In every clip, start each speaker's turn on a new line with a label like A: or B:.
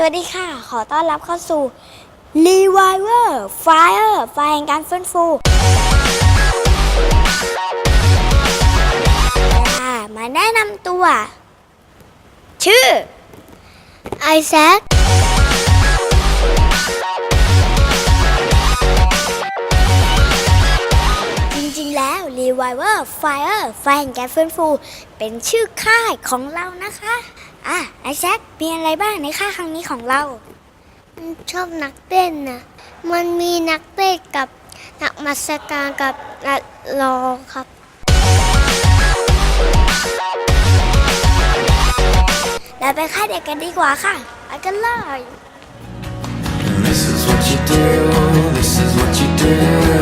A: สวัสดีค่ะ ขอต้อนรับเข้าสู่ Reviver Fire ไฟแห่งการฟื้นฟูค่ะมาแนะนำตัว ชื่อ ไอแซคจริงๆ แล้ว Reviver Fire ไฟแห่งการฟื้นฟู เป็นชื่อค่ายของเรานะคะ อะไอแซคมีอะไรบ้างในค่ายครั้งนี้ของเรา
B: ชอบนักเต้นนะมันมีนักเต้นกับนักมาสการกับนักร้องครับ
A: เราไปค่ายเด็กกันดีกว่าค่ะไปกันเลย
C: This is what you do, this is what you do.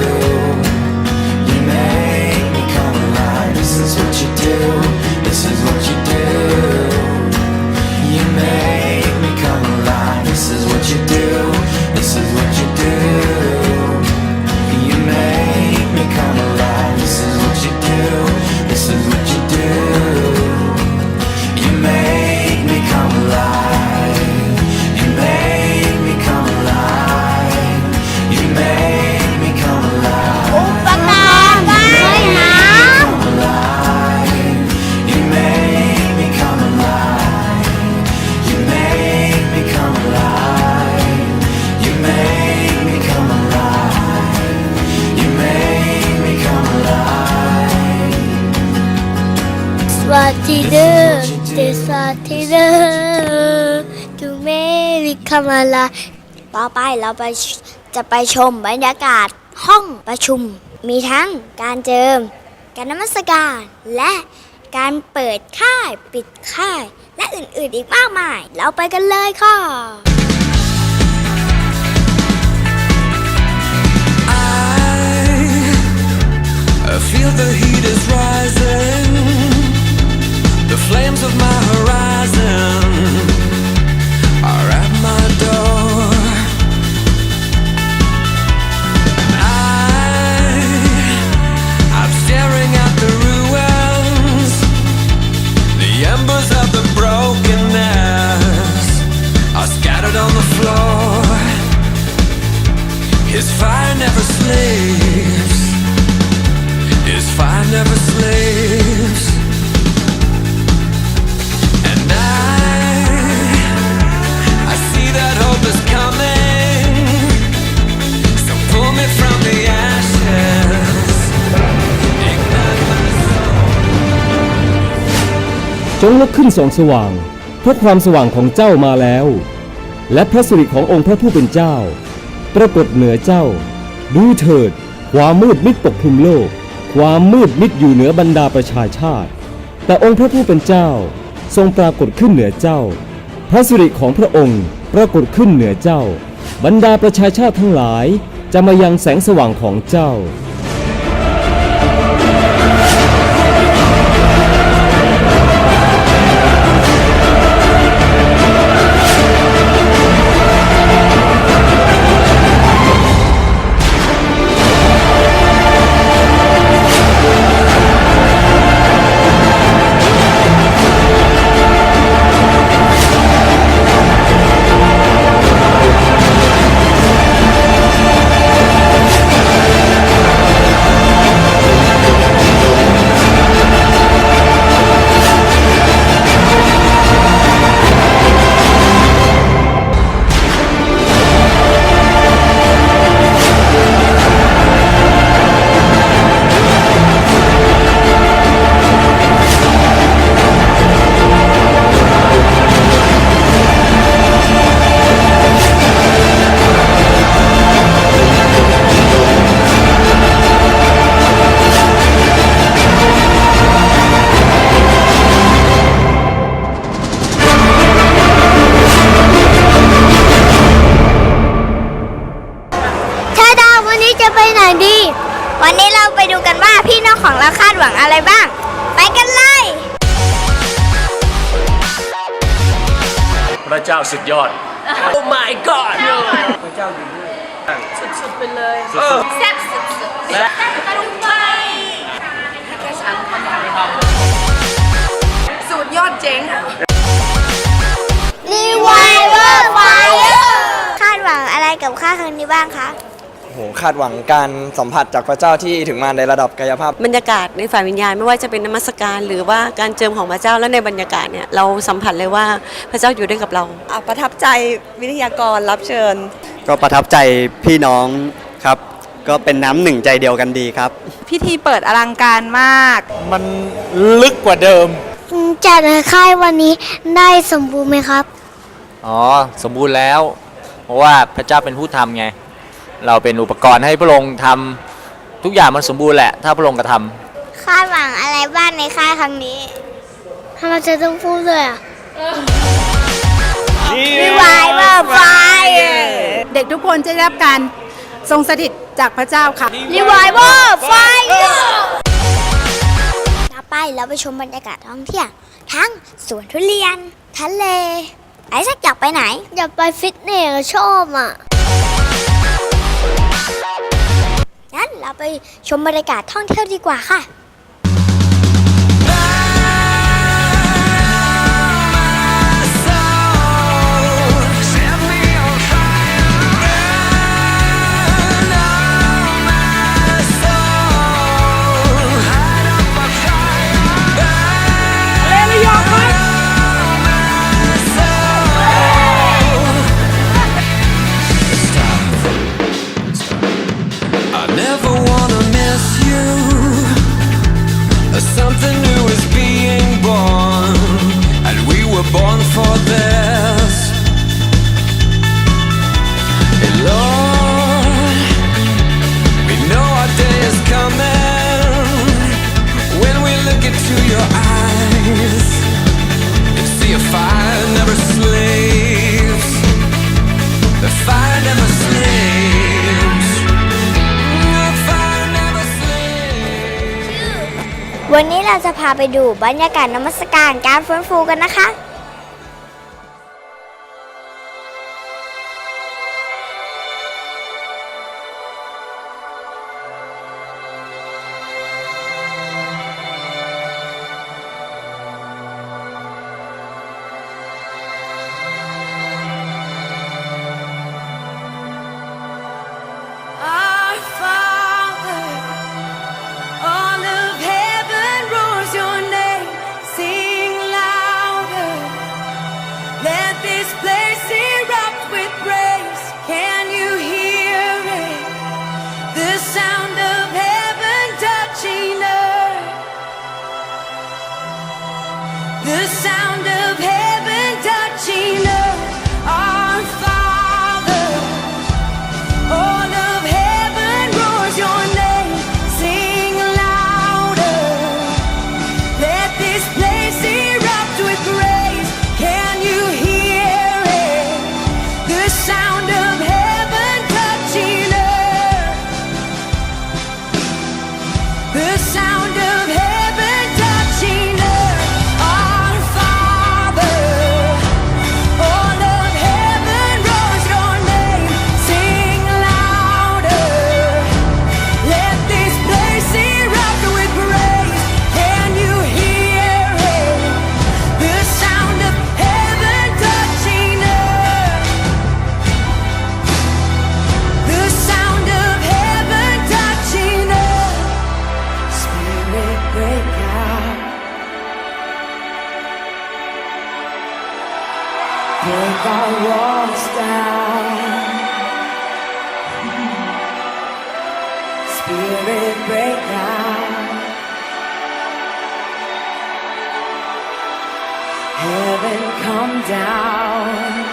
B: สวัสดีเด้อเดสวัสดีเด้อจูเมริคามาลาำ
A: ต่อไปเราไปจะไปชมบรรยากาศห้องประชุม มีทั้งการเจิม การนมัสการ และการเปิดค่ายปิดค่าย และอื่นๆอีกมากมาย เราไปกันเลยค่ะ
D: จงลุกขึ้นส่องสว่าง เพราะความสว่างของเจ้ามาแล้ว และพระสิริขององค์พระผู้เป็นเจ้า ปรากฏเหนือเจ้า ดูเถิด ความมืดมิดปกคลุมโลก ความมืดมิดอยู่เหนือบรรดาประชาชาติ แต่องค์พระผู้เป็นเจ้าทรงปรากฏขึ้นเหนือเจ้า พระสิริของพระองค์ปรากฏขึ้นเหนือเจ้า บรรดาประชาชาติทั้งหลายจะมายังแสงสว่างของเจ้า
A: พี่น้องของเราคาดหวังอะไรบ้าง ไปกันเลย
E: พระเจ้าสุดยอด Oh my god
F: สุดๆไปเลย
E: สุด
F: แซ่บสุดๆและตะลุงไปแค่ฉันสูตรยอดเจ๋ง
A: Reviver Fire
G: บ้างคะ
H: โอ้โหคาดหวังการสัมผัสจากพระเจ้าที่ถึงมาในระดับกายภาพ
I: บรรยากาศในฝ่ายวิญญาณไม่ว่าจะเป็นนมัสการ หรือว่าการเจิมของพระเจ้าและในบรรยากาศเนี่ยเราสัมผัสเลยว่าพระเจ้าอยู่ด้วยกับเรา
F: อะประทับใจวิทยากรรับเชิญ
J: ก็ประทับใจพี่น้องครับ ก็เป็นน้ำหนึ่งใจเดียวกันดีครับ
F: พิธีเปิดอลังการมาก
K: มันลึกกว่าเดิม
B: จัดค่ายวันนี้ได้สมบูรณ์ไหมครับ
K: อ๋อ สมบูรณ์แล้ว เพราะว่าพระเจ้าเป็นผู้ทำไง เราเป็นอุปกรณ์ให้พระองค์ทำทุกอย่างมันสมบูรณ์แหละ ถ้าพระองค์กระทำ
G: คาดหวังอะไรบ้างในค่ายครั้งนี้
B: ทำไมจะต้องพูดเลยอะ
G: รีวายเวอร์ไฟ
F: เด็กทุกคนจะได้รับการทรงสถิตจากพระเจ้าค่ะ
G: รีวายเวอร์ไฟต่อไปเราไปชมบรรยากาศท่องเที่ยวทั้งสวนทุเรียน ทะเล ไอ้สักอยากไปไหน
B: อยากไปฟิตเนสอะชอบอะ
G: งั้นเราไปชมบรรยากาศท่องเที่ยวดีกว่าค่ะ พาไปดูบรรยากาศนมัสการการฟื้นฟูกันนะคะ
C: Walls down. Spirit break out. Heaven come down.